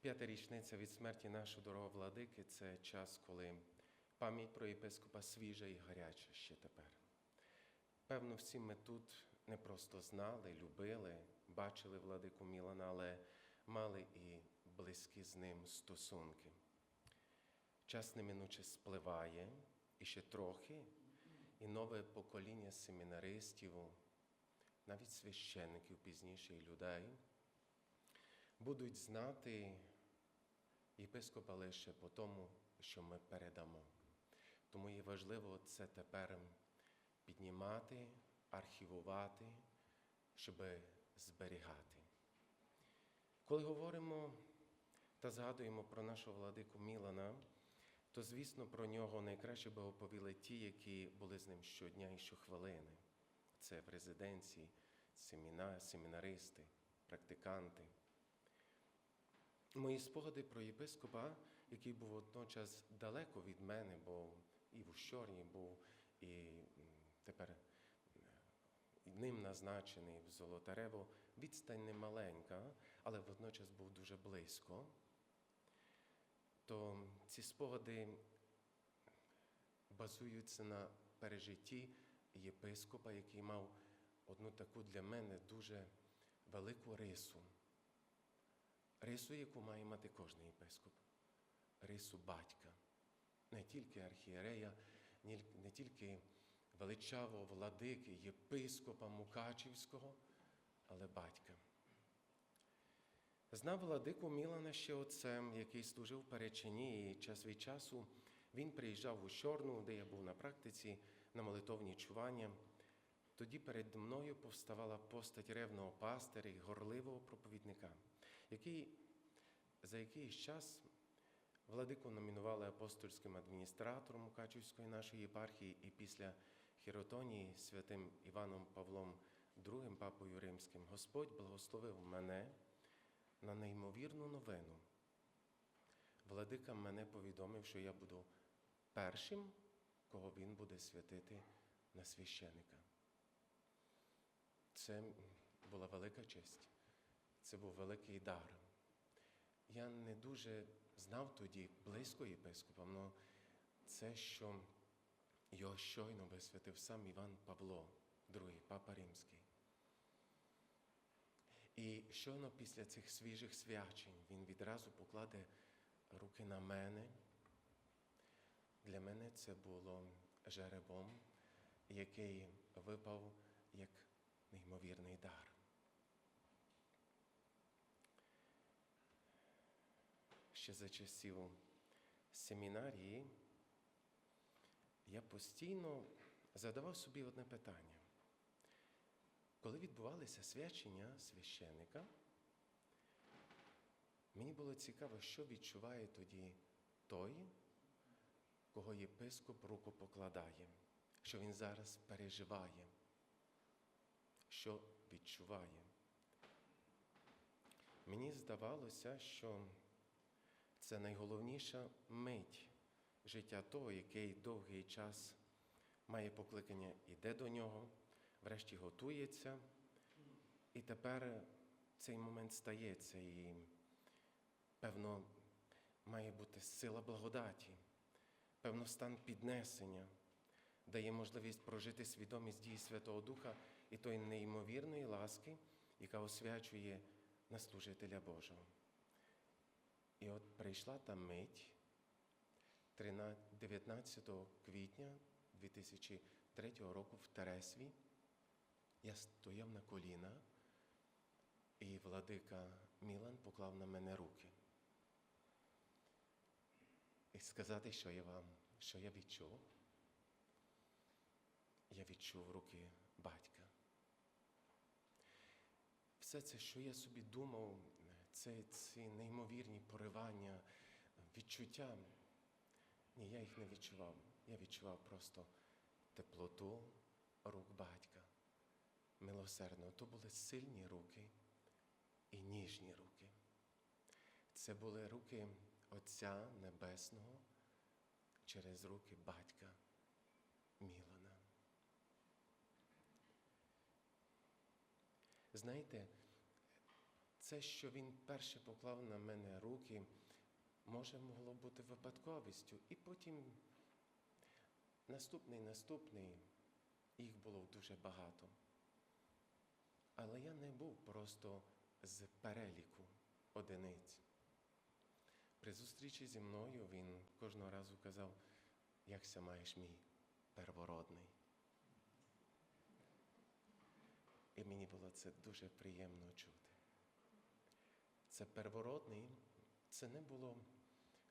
П'ята річниця від смерті нашого дорогого владики це час, коли пам'ять про єпископа свіжа і гаряча ще тепер. Певно, всі ми тут не просто знали, любили, бачили владику Мілана, але мали і близькі з ним стосунки. Час неминуче спливає, і ще трохи, і нове покоління семінаристів, навіть священників пізніше і людей будуть знати єпископа лише по тому, що ми передамо. Тому є важливо це тепер піднімати, архівувати, щоб зберігати. Коли говоримо та згадуємо про нашого владику Мілана, то, звісно, про нього найкраще би оповіли ті, які були з ним щодня і щохвилини. Це в резиденції, семіна, семінаристи, практиканти. Мої спогади про єпископа, який був водночас далеко від мене, бо і в Ущорні був, і тепер е, ним назначений в Золотарево, відстань не маленька, але водночас був дуже близько. То ці спогади базуються на пережитті єпископа, який мав одну таку для мене дуже велику рису. Рису, яку має мати кожен єпископ, рису батька, не тільки архієрея, не тільки величавого владики, єпископа Мукачівського, але батька. Знав владику Мілана ще отцем, який служив в Перечині, і час від часу він приїжджав у Чорну, де я був на практиці, на молитовні чування. Тоді перед мною повставала постать ревного пастиря і горливого проповідника який за якийсь час владику номінували апостольським адміністратором Мукачівської нашої єпархії і після хіротонії святим Іваном Павлом II, папою римським, Господь благословив мене на неймовірну новину. Владика мене повідомив, що я буду першим, кого він буде святити на священика. Це була велика честь. Це був великий дар. Я не дуже знав тоді близько єпископа, але це, що його щойно висвятив сам Іван Павло, II, щойно після цих свіжих свячень він відразу покладе руки на мене. Для мене це було жеребом, який випав як неймовірний дар. ще за часів семінарії, я постійно задавав собі одне питання. Коли відбувалися свячення священика, мені було цікаво, що відчуває тоді той, кого єпископ руку покладає, що він зараз переживає, що відчуває. Мені здавалося, що це найголовніша мить життя того, який довгий час має покликання, іде до нього, врешті готується. І тепер цей момент стається, і, певно, має бути сила благодаті, певно, стан піднесення, дає можливість прожити свідомість дії Святого Духа і тої неймовірної ласки, яка освячує на служителя Божого. І от прийшла та мить 19 квітня 2003 року в Тересві. Я стояв на коліна, і владика Мілан поклав на мене руки. І сказати, що я вам, що я відчув. Я відчув руки батька. Все це, що я собі думав, це ці неймовірні поривання, відчуття. Ні, я їх не відчував. Я відчував просто теплоту. Милосердно. То були сильні руки і ніжні руки. Це були руки Отця Небесного через руки батька Мілана. знаєте, це, що він перше поклав на мене руки, може могло бути випадковістю. І потім наступний, наступний, їх було дуже багато. Але я не був просто з переліку одиниць. При зустрічі зі мною він кожного разу казав, якся маєш мій первородний. І мені було це дуже приємно чути. Це первородний, це не було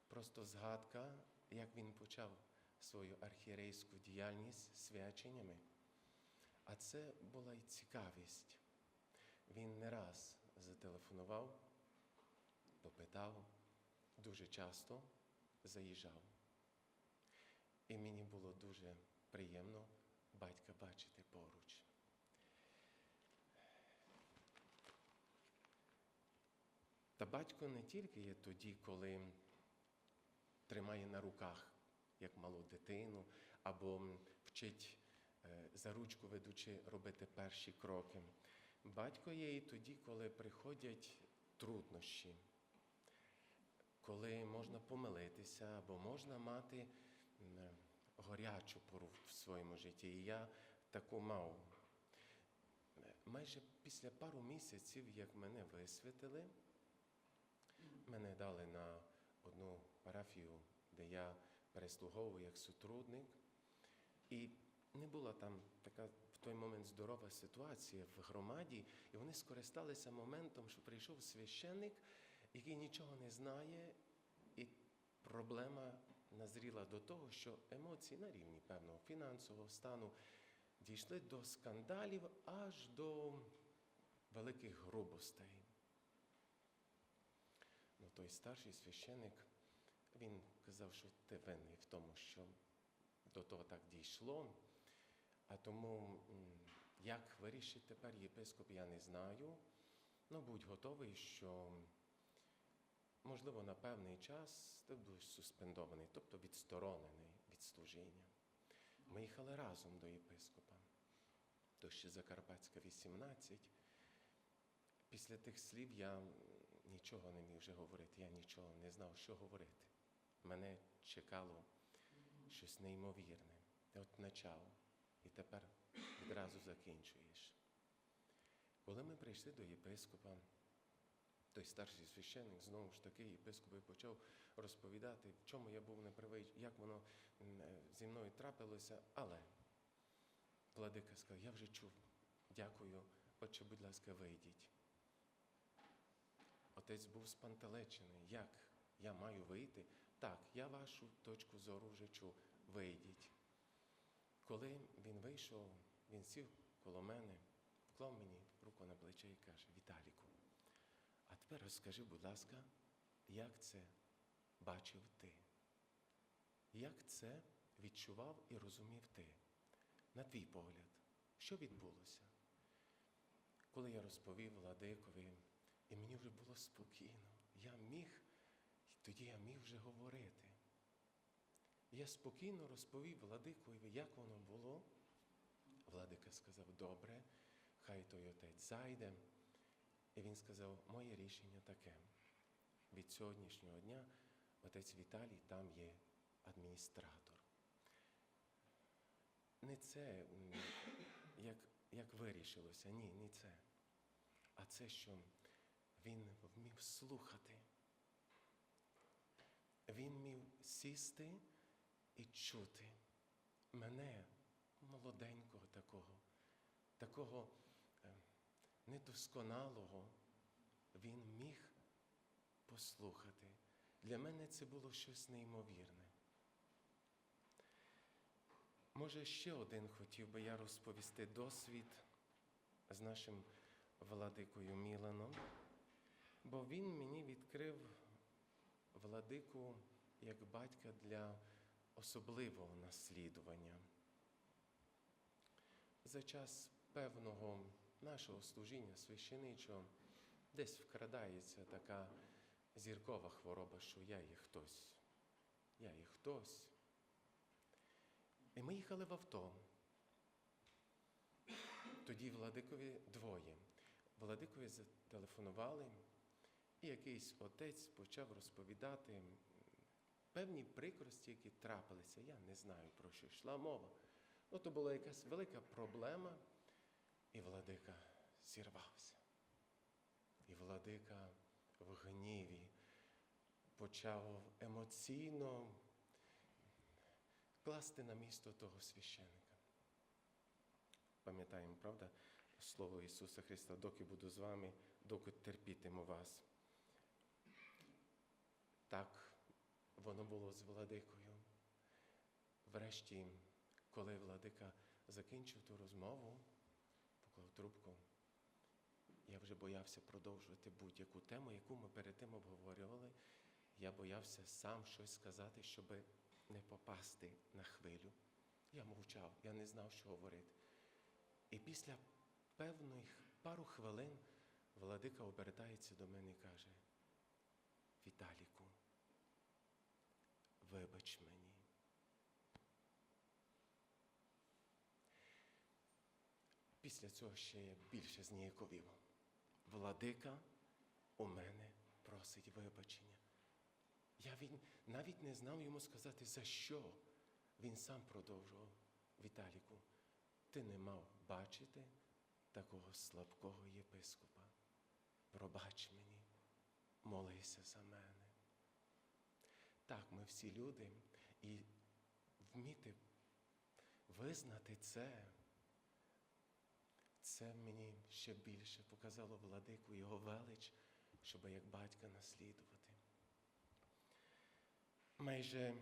просто згадка, як він почав свою архієрейську діяльність свяченнями, а це була й цікавість. Він не раз зателефонував, попитав, дуже часто заїжджав. І мені було дуже приємно батька бачити поруч. Та батько не тільки є тоді, коли тримає на руках, як малу дитину, або вчить е, за ручку ведучи робити перші кроки. Батько є і тоді, коли приходять труднощі, коли можна помилитися, або можна мати горячу пору в своєму житті. І я таку мав. Майже після пару місяців, як мене висвятили, мене дали на одну парафію, де я переслуговую як сутрудник. Була там така в той момент здорова ситуація в громаді, і вони скористалися моментом, що прийшов священник, який нічого не знає, і проблема назріла до того, що емоції на рівні певного фінансового стану дійшли до скандалів аж до великих грубостей. Ну, той старший священик, він казав, що ти винний в тому, що до того так дійшло. А тому, як вирішить тепер єпископ, я не знаю. Ну, будь готовий, що, можливо, на певний час ти будеш суспендований, тобто відсторонений від служіння. Ми їхали разом до єпископа, то ще Закарпатська 18. Після тих слів я нічого не міг вже говорити, я нічого не знав, що говорити. Мене чекало щось неймовірне. От почав, і тепер відразу закінчуєш. Коли ми прийшли до єпископа, той старший священник знову ж таки єпископ почав розповідати, в чому я був неправий, як воно е, зі мною трапилося, але владика сказав, я вже чув, дякую, отче, будь ласка, вийдіть. Отець був спантелечений. Як я маю вийти? Так, я вашу точку зору вже чув. Вийдіть. Коли він вийшов, він сів коло мене, вклав мені руку на плече і каже: Віталіку, а тепер розкажи, будь ласка, як це бачив ти? Як це відчував і розумів ти? На твій погляд, що відбулося? Коли я розповів Владикові, і мені вже було спокійно. Я міг, тоді я міг вже говорити. Я спокійно розповів Владикові, як воно було. Владика сказав, добре, хай той отець зайде. І він сказав, моє рішення таке. Від сьогоднішнього дня отець Віталій там є адміністратор. Не це, як, як вирішилося, ні, не це. А це, що він вмів слухати. Він вмів сісти і чути мене, молоденького такого, такого е, недосконалого, він міг послухати. Для мене це було щось неймовірне. Може, ще один хотів би я розповісти досвід з нашим владикою Міланом, бо він мені відкрив владику як батька для особливого наслідування. За час певного нашого служіння священичого десь вкрадається така зіркова хвороба, що я є хтось. Я є хтось. І ми їхали в авто. Тоді владикові двоє. Владикові зателефонували, і якийсь отець почав розповідати певні прикрості, які трапилися. Я не знаю, про що йшла мова. Ну, то була якась велика проблема, і владика зірвався. І владика в гніві почав емоційно класти на місто того священика. Пам'ятаємо, правда, слово Ісуса Христа, доки буду з вами, доки терпітиму вас. Так воно було з владикою. Врешті, коли владика закінчив ту розмову, поклав трубку, я вже боявся продовжувати будь-яку тему, яку ми перед тим обговорювали. Я боявся сам щось сказати, щоб не попасти на хвилю. Я мовчав, я не знав, що говорити. І після певних пару хвилин владика обертається до мене і каже: Віталіку, вибач мені. Після цього ще я більше зніяковів. Владика у мене просить вибачення. Я він навіть не знав йому сказати, за що. Він сам продовжував. Віталіку, ти не мав бачити такого слабкого єпископа. Пробач мені, молися за мене. Так, ми всі люди, і вміти визнати це, це мені ще більше показало владику його велич, щоб як батька наслідувати. Майже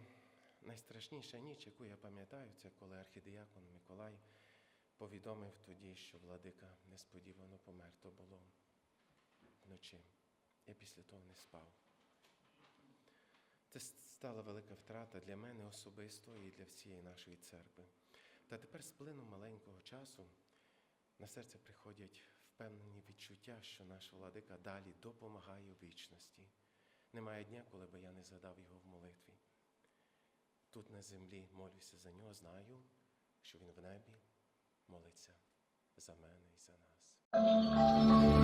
найстрашніша ніч, яку я пам'ятаю, це коли архідіякон Миколай повідомив тоді, що владика несподівано помер. То було вночі. Я після того не спав. Це стала велика втрата для мене особисто і для всієї нашої церкви. Та тепер з плином маленького часу на серце приходять впевнені відчуття, що наш владика далі допомагає у вічності. Немає дня, коли би я не згадав його в молитві. Тут на землі молюся за нього, знаю, що він в небі молиться за мене і за нас.